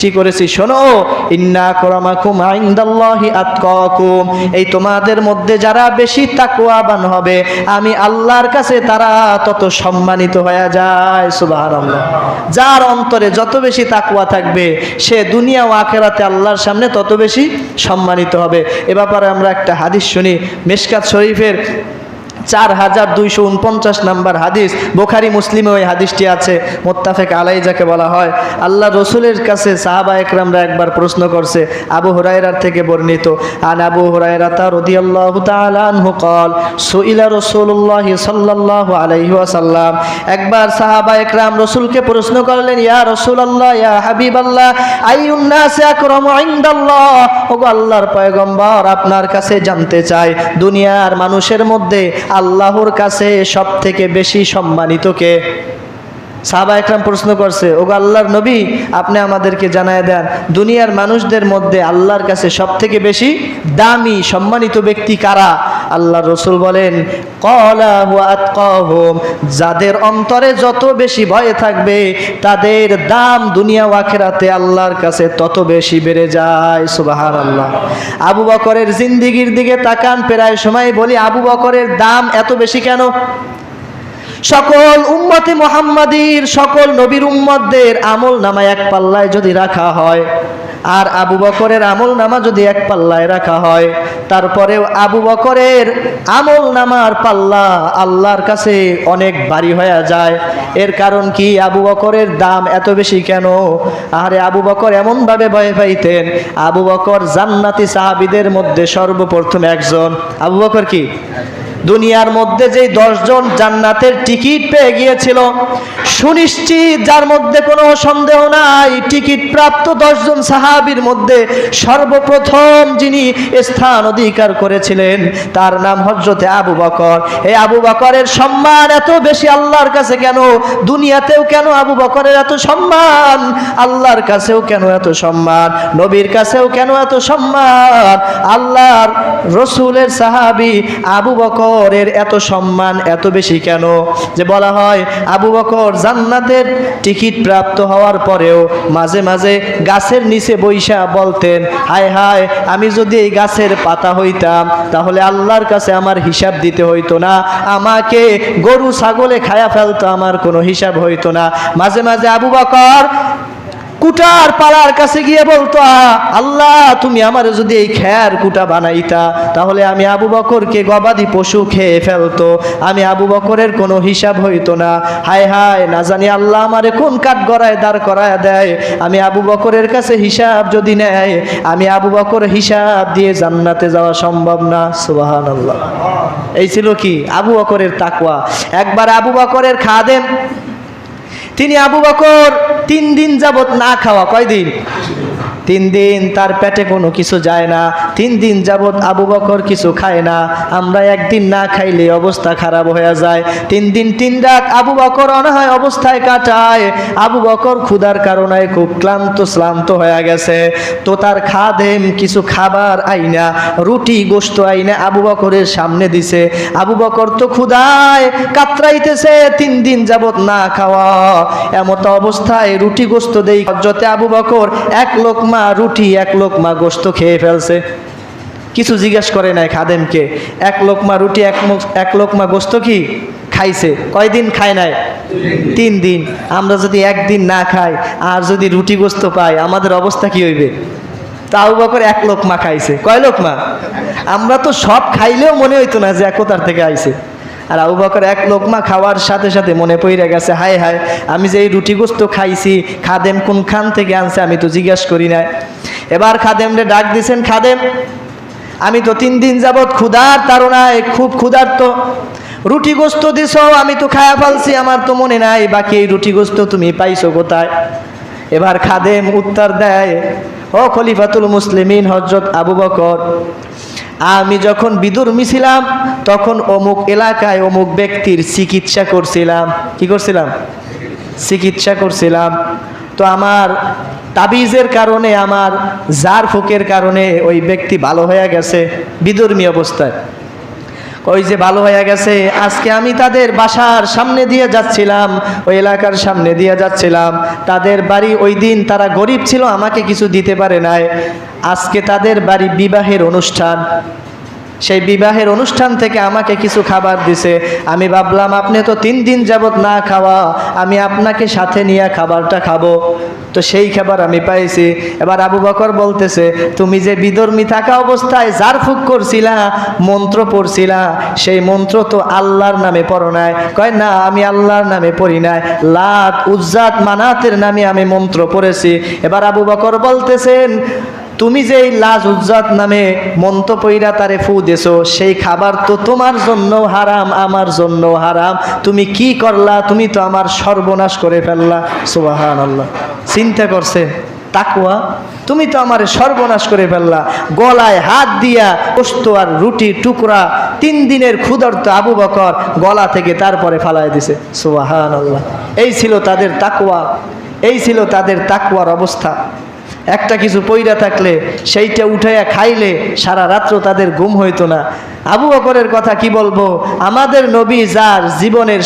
সৃষ্টি করেছি। শোনো, ইন্না করামাকুম আইন্দাল্লাহি আতকাকুম। এই তোমাদের মধ্যে যারা বেশি তাকওয়াবান হবে, আমি আল্লাহর কাছে তারা তত সম্মানিত হয়ে যায়। সুবহানাল্লাহ। যার অন্তরে যত বেশি তাকওয়া থাকবে, সে দুনিয়া ও আখেরাতে আল্লাহর সামনে তত বেশি সম্মানিত হবে। এ ব্যাপারে আমরা একটা হাদিস শুনি, মেশকাত শরীফের চার হাজার দুইশো উনপঞ্চাশ নাম্বার হাদিস। বোখারি, মুসলিমে ওই হাদিসটি আছে। মোত্তাফেক আলাই যাকে বলা হয়। আল্লাহ রসুলের কাছে সাহাবা একরামরা একবার প্রশ্ন করছে, আবু হুরাইরার থেকে বর্ণিত, আন আবু হুরাইরা তা রদি আল্লাহ তালু কল সুইলা রসুল্লাহ সাল্লাহ আলাইহি আসাল্লাম একবার সাহাবা একরাম রসুলকে প্রশ্ন করলেন, ইয়া রসুল আল্লাহ ইয়া হাবিব আল্লাহ আইউন্নাসে আকরম আইন্দাল্লাহ ওগো আল্লাহর পয়গম্বর আপনার কাছে জানতে চাই, দুনিয়ার মানুষের মধ্যে আল্লাহর কাছে সব থেকে বেশি সম্মানিত কে? সাহাবা একরাম প্রশ্ন করছে, ওগো আল্লাহর নবী, আপনি আমাদেরকে জানায় দেন, দুনিয়ার মানুষদের মধ্যে আল্লাহর কাছে সব থেকে বেশি দামি, সম্মানিত ব্যক্তি কারা? আল্লাহ রসুল বলেন যাদের অন্তরে যত বেশি ভয় থাকবে, তাদের দাম দুনিয়া ওয়াখেরাতে আল্লাহর কাছে তত বেশি বেড়ে যায়। সুবাহান আল্লাহ আবু বকরের জিন্দিগির দিকে তাকান, প্রায় সময় বলি, আবু বকরের দাম এত বেশি কেন? সকল উম্মতে মোহাম্মদীর, সকল নবীর উম্মতদের আমল নামা এক পাল্লায় যদি রাখা হয়, আর আবু বকরের আমল নামা যদি এক পাল্লায় রাখা হয়, তারপরেও আবু বকরের আমল নামার পাল্লা আল্লাহর কাছে অনেক ভারী হয়ে যায়। এর কারণ কি? আবু বকরের দাম এত বেশি কেন? আরে আবু বকর এমনভাবে ভয় পাইতেন, আবু বকর জান্নাতি সাহাবিদের মধ্যে সর্বপ্রথম একজন। আবু বকর কি? দুনিয়ার মধ্যে যেই দশজন জান্নাতের টিকিট পেয়ে গিয়েছিল, সুনিশ্চিত যার মধ্যে কোনো সন্দেহ নাই, টিকিট প্রাপ্ত দশজন সাহাবির মধ্যে সর্বপ্রথম যিনি স্থান অধিকার করেছিলেন, তার নাম হজরতে আবু বকর। এই আবু বকরের সম্মান এত বেশি আল্লাহর কাছে কেন? দুনিয়াতেও কেন আবু বকরের এত সম্মান? আল্লাহর কাছেও কেন এত সম্মান? নবীর কাছেও কেন এত সম্মান? আল্লাহর রসুলের সাহাবি আবু বকরের এত সম্মান এত বেশি কেন? যে বলা হয়, আবু বকর জান্নাতের টিকিট প্রাপ্ত হওয়ার পরেও মাঝে মাঝে গাছের নিচে বৈশা বলতেন, হায় হায়, আমি যদি এই গাছের পাতা হইতাম, তাহলে আল্লাহর কাছে আমার হিসাব দিতে হইতো না। আমাকে গরু, ছাগলে খায়া ফেলতো, আমার কোনো হিসাব হইতো না। মাঝে মাঝে আবু বকর কুটার পাড়ার কাছে গিয়ে বলতো আল্লাহ, তুমি আমার যদি এই খ্যার কুটা বানাইতা, তাহলে আমি আবু বকরকে গবাদি পশু খেয়ে ফেলতো। আমি আবু বকরের কোনো হিসাব হইতো না। হায় হায়, না জানি আল্লাহ আমারে কোন কাঠ গড়ায় দাঁড় করায় দেয়। আমি আবু বকরের কাছে হিসাব যদি নেয়, আমি আবু বকর হিসাব দিয়ে জান্নাতে যাওয়া সম্ভব না। সুবাহান আল্লাহ এই ছিল কি? আবু বকরের তাকওয়া। একবার আবু বকরের খাদেম, তিনি আবু বকর তিন দিন যাবত না খাওয়া কয়দিন? তিন দিন তার পেটে কোনো কিছু যায় না। তিন দিন যাবৎ আবু বকর কিছু খায় না। আমরা একদিন না খাইলে অবস্থা খারাপ হয়ে যায়। তিন দিন তিন রাত আবু বকর অনাহায় অবস্থায় কাটায়। আবু বকর ক্ষুধার কারণে খুব ক্লান্ত, শ্লান্ত হয়ে গেছে। তো তার খাদেম কিছু খাবার আইনা, রুটি গোস্ত আইনা আবু বকরের সামনে দিছে। আবু বকর তো ক্ষুধায়, কাতরাইতেছে, তিন দিন যাবৎ না খাওয়া। এমত অবস্থায় রুটি গোস্ত দেই। যতে আবু বকর এক লোকমা রুটি এক লোকমা গোস্ত খেয়ে ফেলছে। কিছু জিজ্ঞেস করে নাই খাদেমকে, এক লোকমা রুটি, এক এক লোকমা গোস্ত কি? খাইছে। কয়দিন খায় নাই? তিন দিন। আমরা যদি একদিন না খাই, আর যদি রুটি গোস্ত পাই, আমাদের অবস্থা কি হইবে? তাও বকর এক লোকমা খাইছে। কয় লোকমা? আমরা তো সব খাইলেও মনে হইতো না যে কোথার থেকে আইছে। আর আবু বকর এক লোকমা খাওয়ার সাথে সাথে মনে পড়ে গেছে, হায় হায়, আমি যে এই রুটি গোস্ত খাইছি, খাদেম কোন খান থেকে আনছে আমি তো জিজ্ঞাসা করি না এবার খাদেমরে ডাক দিছেন, খাদেম, আমি তো তিন দিন যাবৎ ক্ষুধার তারণায় খুব ক্ষুধার্ত। রুটি গোস্ত দিছ, আমি তো খায়া ফেলছি, আমার তো মনে নাই, বাকি এই রুটি গোস্ত তুমি পাইছো কোথায়? এবার খাদেম উত্তর দেয়, ও খলিফাতুল মুসলিমিন হজরত আবু বকর আমি যখন বিদুর মিছিলাম, তখন অমুক এলাকায় অমুক ব্যক্তির চিকিৎসা করছিলাম। কি করছিলাম? চিকিৎসা করছিলাম। তো আমার তাবিজের কারণে, আমার জার ফুকের কারণে ওই ব্যক্তি ভালো হয়ে গেছে, বিদর্মী অবস্থায়। ওই যে ভালো হয়ে গেছে, আজকে আমি তাদের বাসার সামনে দিয়ে যাচ্ছিলাম, ওই এলাকার সামনে দিয়ে যাচ্ছিলাম। তাদের বাড়ি ওই দিন তারা গরিব ছিল, আমাকে কিছু দিতে পারে নাই। আজকে তাদের বাড়ি বিবাহের অনুষ্ঠান। সেই বিবাহের অনুষ্ঠান থেকে আমাকে কিছু খাবার দিছে। আমি ভাবলাম, আপনি তো তিন দিন যাবত না খাওয়া, আমি আপনাকে সাথে নিয়ে খাবারটা খাব। তো সেই খাবার আমি পাইছি। এবার আবু বকর বলতেছে, তুমি যে বিধর্মী থাকা অবস্থায় যার ফুক করছিলা, মন্ত্র পড়ছিলা, সেই মন্ত্র তো আল্লাহর নামে পড়ো নাই। কয়, না, আমি আল্লাহর নামে পড়ি নাই। লাত উজ্জাত মানাতের নামে আমি মন্ত্র পড়েছি। এবার আবু বকর বলতেছেন তুমি যে লাজ উজ্জাত নামে মন্ত পইরা তারে ফু দেছো, সেই খাবার তো তোমার জন্য হারাম, আমার জন্য হারাম। তুমি কি করলা? তুমি তো আমার সর্বনাশ করে ফেললা। সুবাহান আল্লাহ চিন্তা করছে তাকুয়া তুমি তো আমার সর্বনাশ করে ফেললা। গলায় হাত দিয়া পোস্ত আর রুটি টুকরা, তিন দিনের ক্ষুধার্ত আবু বকর গলা থেকে তারপরে ফালাই দিছে। সুবাহান আল্লাহ এই ছিল তাদের তাকুয়া এই ছিল তাদের তাকুয়ার অবস্থা। একটা কিছু পইরা থাকলে সেইটা উঠাইয়া খাইলে সারা রাত্র তাদের ঘুম হইতো না। আবু বকরের কথা কি বলব? আমাদের নবী যার জীবনের